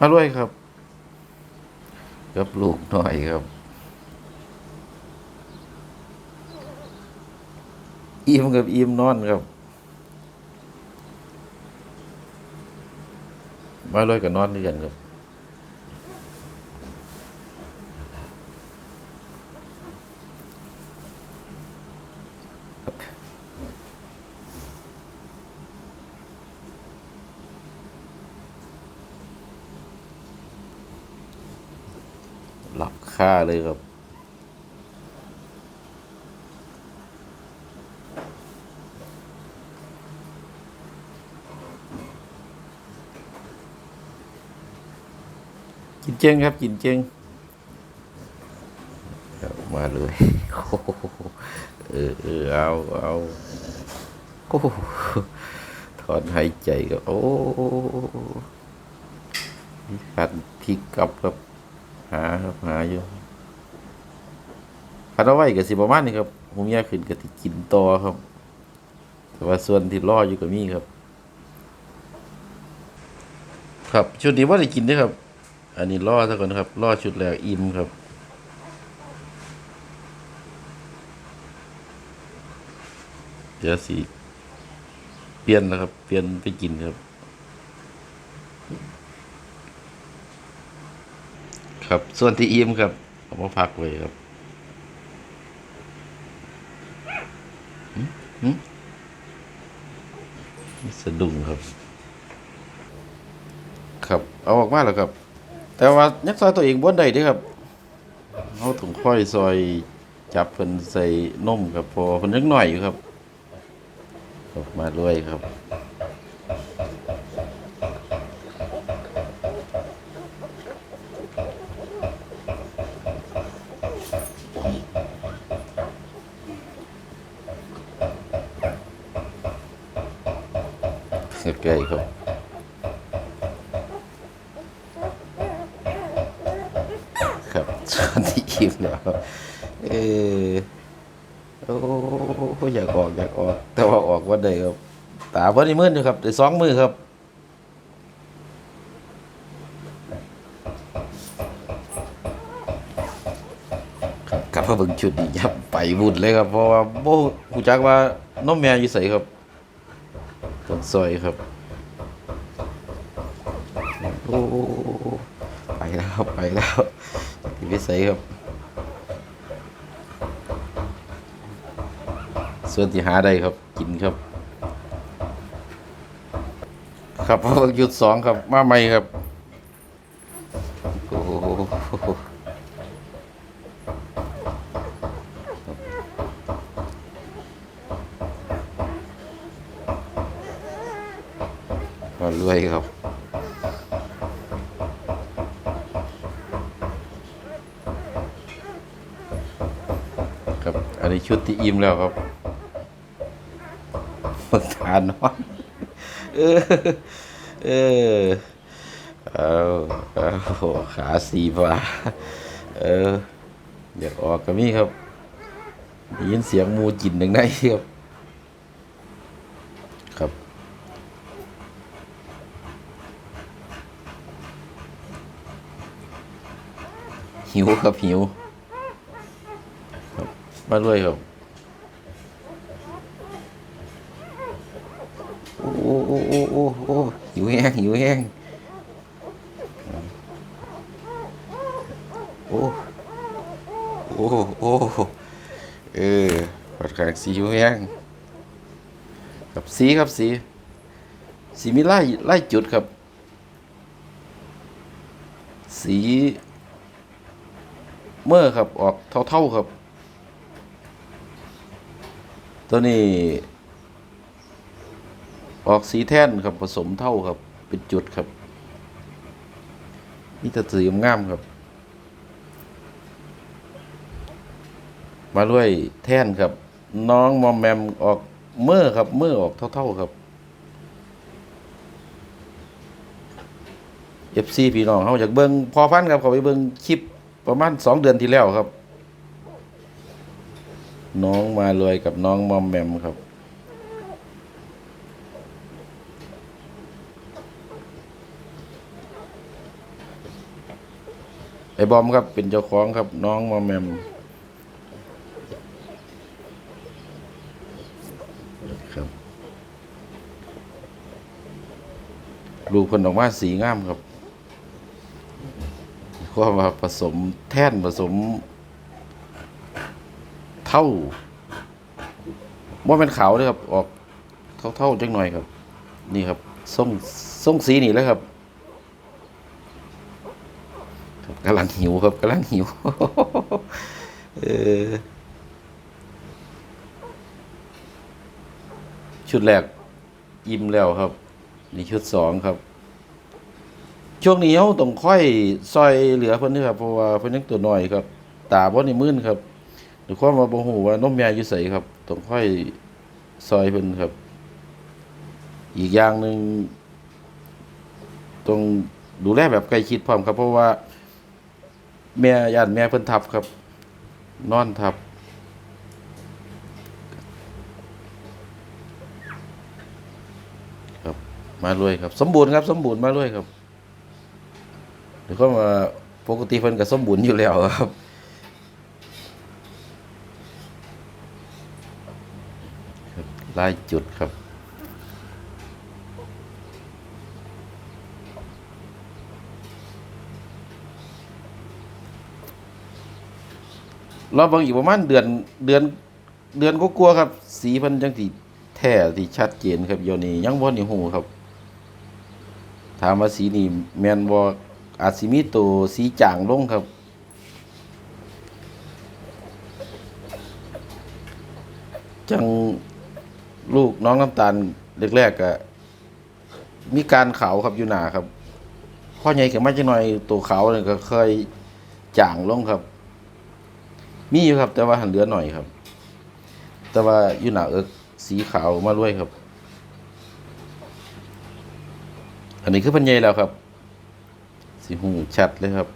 มาด้วยครับกับลูกหน่อยครับ อิ่มกับอิ่มนอนครับมาด้วยกับนอนด้วยกันครับหลับ ค่าเลยครับ กินเจงครับ กินเจงเอามาเลยโอ้โหเออเออเอาเอาโอ้โหถอนหายใจก็โอ้นี่ขันพลิกกลับครับหาครับหาอยู่ คันเอาไว้กับสิประมาณนี้ครับผมอยากขึ้นกับที่กินต่อครับ แต่ว่าส่วนที่รออยู่กับมีครับ ครับชุดนี้ว่าได้กินด้วยครับ อันนี้ล่อซะก่อนครับล่อชุดแรกอิ่มครับเดี๋ยวสิเปลี่ยนนะครับ เปลี่ยนไปกินครับ ครับส่วนที่อิ่มครับเอามาพักไว้ครับหึหึ สะดุ้งครับ ครับเอาออกมาแล้วครับ แต่ว่ายักซอยตัวเองบ้วนใดด้อครับเขาถุงค่อยซอยจับเพิ่นใส่นมครับพอเพิ่นยังหน่อยอยู่ครับออกมาด้วยครับ ใกล้ๆครับครับสวัสดีอิ่มแล้วเออโอ้อยากออกอยากออก แต่ว่าออกวันใดครับตาวันนี้มืดอยู่ครับได้สองมือครับครับกลับมาเบิ่งชุดนี้ยับไปบุญเลยครับ เพราะว่าโบหูจักว่าน้องแม่อยู่ใส่ครับ ซอยครับโอ้ไปแล้วครับไปแล้วที่วิสัยครับ ส่วนที่หาได้ครับ กินครับ ครับเพราะหยุดสองครับ มาใหม่ครับ โอ้โหมารวยครับ ครับ อันนี้ชุดที่อิ่มแล้วครับมึงทานนอนเออเออเอาเอาขาสีฟ้าเอออยากออกก็มีครับยินเสียงมูจินหนึ่งในครับ ครับหิวครับหิว มาด้วยครับโอ้โอ้โอ้โอ้โอ้หิวแห้งหิวแห้งโอ้โอ้โอ้เออปัดขางสีหิวแห้งครับสีครับสีสีมีไล่ไล่จุดครับ สีเมื่อครับออกเท่าๆครับ ตัวนี้ ออกสีแท่นครับผสมเท่าครับ เป็นจุดครับนี่จะสีงามครับ มาด้วยแท่นครับ น้องมอมแมมออกเมื่อครับเมื่อออกเท่าๆครับเอฟซีพี่น้องเขาอยากเบิ้งพอพันครับเขาไปเบิ้งคลิปประมาณสองเดือนที่แล้วครับ น้องมาเลยกับน้องมอมแมมครับ ไอ้บอมครับเป็นเจ้าของครับ น้องมอมแมมครับ ลูกคนออกมาสีงามครับก็มาผสมแท่นผสม เท่าว่าเป็นขาวเลยครับออกเท่าเท่าๆจังหน่อยครับ นี่ครับส้มส้มสีนี่แล้วครับกำลังหิวครับกำลังหิวเออชุดแรกอิ่มแล้วครับ นี่ชุดสองครับ ช่วงนี้เขาต้องค่อยซอยเหลือเพิ่นนี่ครับเพราะว่าเพิ่นยังตัวน้อยครับ ตาบ่ได้มื่นครับ หรือความว่าบ่ฮู้ว่านมแม่อยู่ไสครับต้องค่อยซอยเพิ่นครับ อีกอย่างหนึ่งต้องดูแลแบบใกล้ชิดพร้อมครับ เพราะว่า แม่ย่านแม่เพิ่นทับครับ นอนทับครับ มาเลยครับ สมบูรณ์ครับ สมบูรณ์มาเลยครับเดี๋ยวก็มาปกติเพิ่นก็สมบูรณ์อยู่แล้วครับครับห ลายจุดครับเราบางอีกประมาณเดือนเดือนเดือนก็กลัวครับ สีพันจังสีแท้ที่ชัดเจนครับโยนี่ยังบ่นี่หูครับ ถามว่าสีนี่แมนบ่อาจสิมีตัวสีจางลงครับ จัง ลูกน้องน้ำตาลแรกๆก็มีการขาวครับอยู่หนาครับพ่อใหญ่ขึ้นมาจังหน่อยตัวขาวนี่ก็เคยจางลงครับ มีอยู่ครับ แต่ว่าหันเหลือหน่อยครับ แต่ว่าอยู่หนาเอิกสีขาวมาด้วยครับ อันนี้คือพันใหญ่แล้วครับ สีหูชัดเลยครับ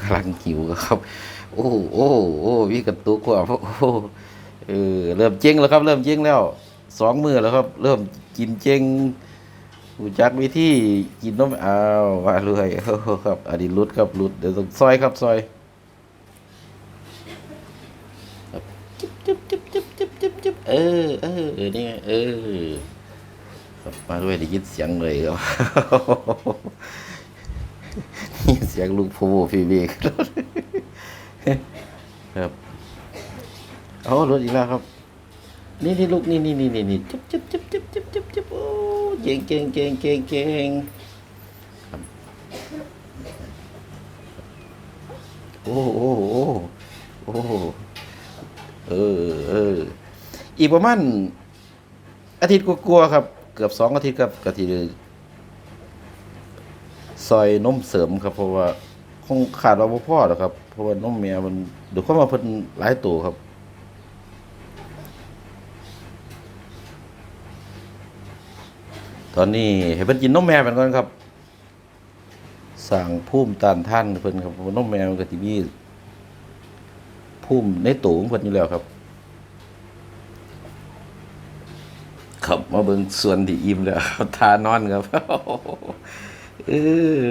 กำลังหิวครับ โอ้โอ้โอ้วิกระตุกว่าโอ้ เออเริ่มเจ๊งแล้วครับ เริ่มเจ๊งแล้วสองมือแล้วครับ เริ่มกินเจ๊งหูจักวิธีกินนมอ้าวมาเลยโอ้ครับอันนี้รุดครับรุดเดี๋ยวต้องซอยครับซอยจุ๊บจุ๊บจุ๊บจุ๊บจุ๊บจุ๊บจุ๊บเออเออเออนี่ไงเออครับมาด้วยได้ยินเสียงเลยครับเสียงลูกพูฟีเบกครับ เอารถอีกแล้วครับ นี่นี่ลูกนี่นี่นี่นี่นี่จุ๊บจุ๊บจุ๊บจุ๊บจุ๊บจุ๊บจุ๊บโอ้เก่งเก่งเก่งเก่งเก่งโอ้โอ้โอ้โอ้เออเอออีกประมาณอาทิตย์กลัวๆครับ เกือบสองอาทิตย์ครับกะทีซอยนมเสริมครับ เพราะว่าคงขาดเราพ่อหรอกครับ เพราะว่านมเมียมันเดี๋ยวเข้ามาเพิ่นหลายตัวครับ ตอนนี้ให้เพิ่นกินนมแม่เป็นก่อนครับสั่งภูมิต้านท่านเพิ่นครับเพราะว่านมแม่มันก็สิมีภูมิในตัวของเพิ่นอยู่แล้วครับครับมาเบิ่งส่วนที่อิ่มแล้วทานอนครับเอ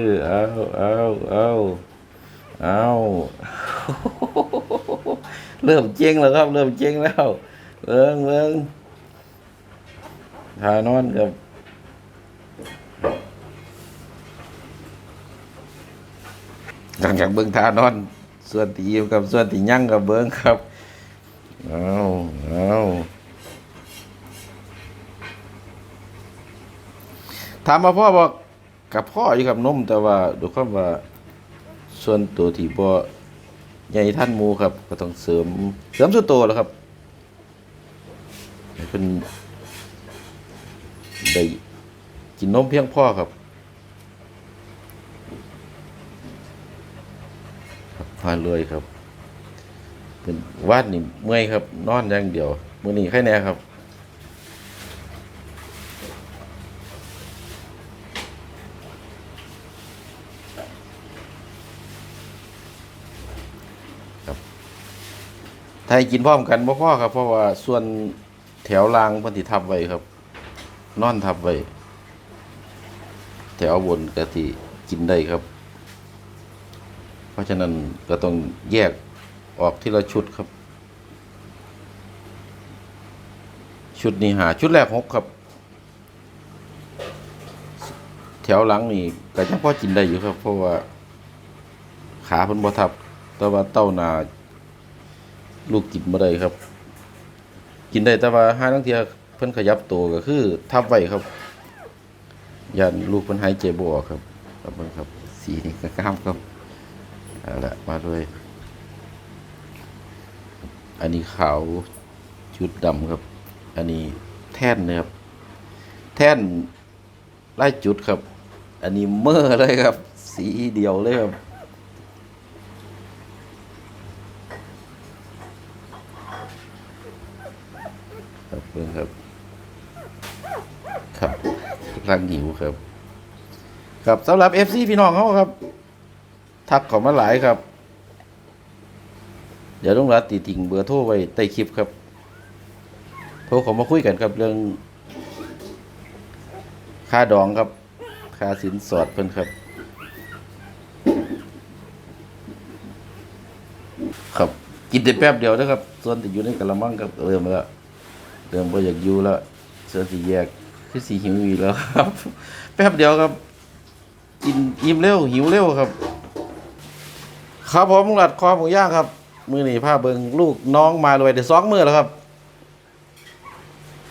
อเอาเอาเอาเอาเริ่มเจ๊งแล้วครับ เริ่มเจ๊งแล้วเบิ่งเบิ่งทานอนครับ หลังจากเบิ่งทานอน ส่วนที่อิ่มกับส่วนที่ยั่งกับเบิ่งครับเอาเอาถามมาพ่อบอกกับพ่ออยู่กับนมแต่ว่าดูความว่าส่วนตัวที่บ่ใหญ่ท่านมูครับ ก็ต้องเสริมเสริมส่วนตัวแล้วครับเป็นได้กินนมเพียงพ่อครับ ครับพาเลยครับเป็นวาดนี่เมื่อยครับ นอนอย่างเดียวมือนี้แค่แน่ครับถ้าให้กินพร้อมกันบ่พอครับ เพราะว่าส่วนแถวรางพิ่นสิทับไว้ครับ นอนทับไว้ แถวบนก็สิกินได้ครับ ราะฉะนั้นก็ต้องแยกออกทีละชุดครับ ชุดนี้หาชุดแรกหกครับ แถวหลังนี่ก็ยังพอกินได้อยู่ครับ เพราะว่าขาเพิ่นบ่ทับ แต่ว่าเต้านาลูกกินบ่ได้ครับ กินได้แต่ว่าห้าทั้งเทียเพิ่นขยับตัวก็คือ ทับไว้ครับยันลูกเพิ่นหายใจบ่ออกครับครับเบิ่งครับ สีนี่ก็งามครับ เอาละมาด้วย อันนี้ขาวชุดดำครับ อันนี้แท่นนะครับ แท่นไล่จุดครับ อันนี้เมื่อเลยครับ สีเดียวเลยครับครับเพื่อนครับ ครับกำลังหิวครับ ครับสำหรับ FC พี่น้องเขาครับ ทักเขามาหลายครับ เดี๋ยวต้องรัดตีติ่งเบอร์โทรไว้ใต้คลิปครับ โทรเขามาคุยกันครับเรื่อง ค่าดองครับค่าสินสอดเพิ่นครับครับกินได้แป๊บเดียวนะครับ ส่วนที่อยู่ในกระมังครับเริ่มแล้วเริ่มบ่อยากอยู่แล้วเสื้อสีแยกคือสีหิวอีกแล้วครับ แป๊บเดียวครับ กินอิ่มเร็วหิวเร็วครับ ครับผมหลัดคอหมูย่างครับ มือหนีผ้าเบิงลูกน้องมาเลยเดี๋ยวสองมือแล้วครับ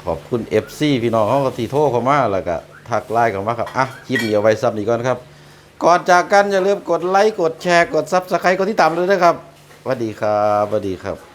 ขอบคุณเอฟซีพี่น้องเขาก็ทีโทรเขามาแล้วก็ทักไลน์เขามาครับอะคลิปเดียวไว้ซับนี้ก่อนครับ ก่อนจากกันอย่าลืมกดไลค์กดแชร์กดซับสไครต์กดที่ตามเลยนะครับสวัสดีครับสวัสดีครับ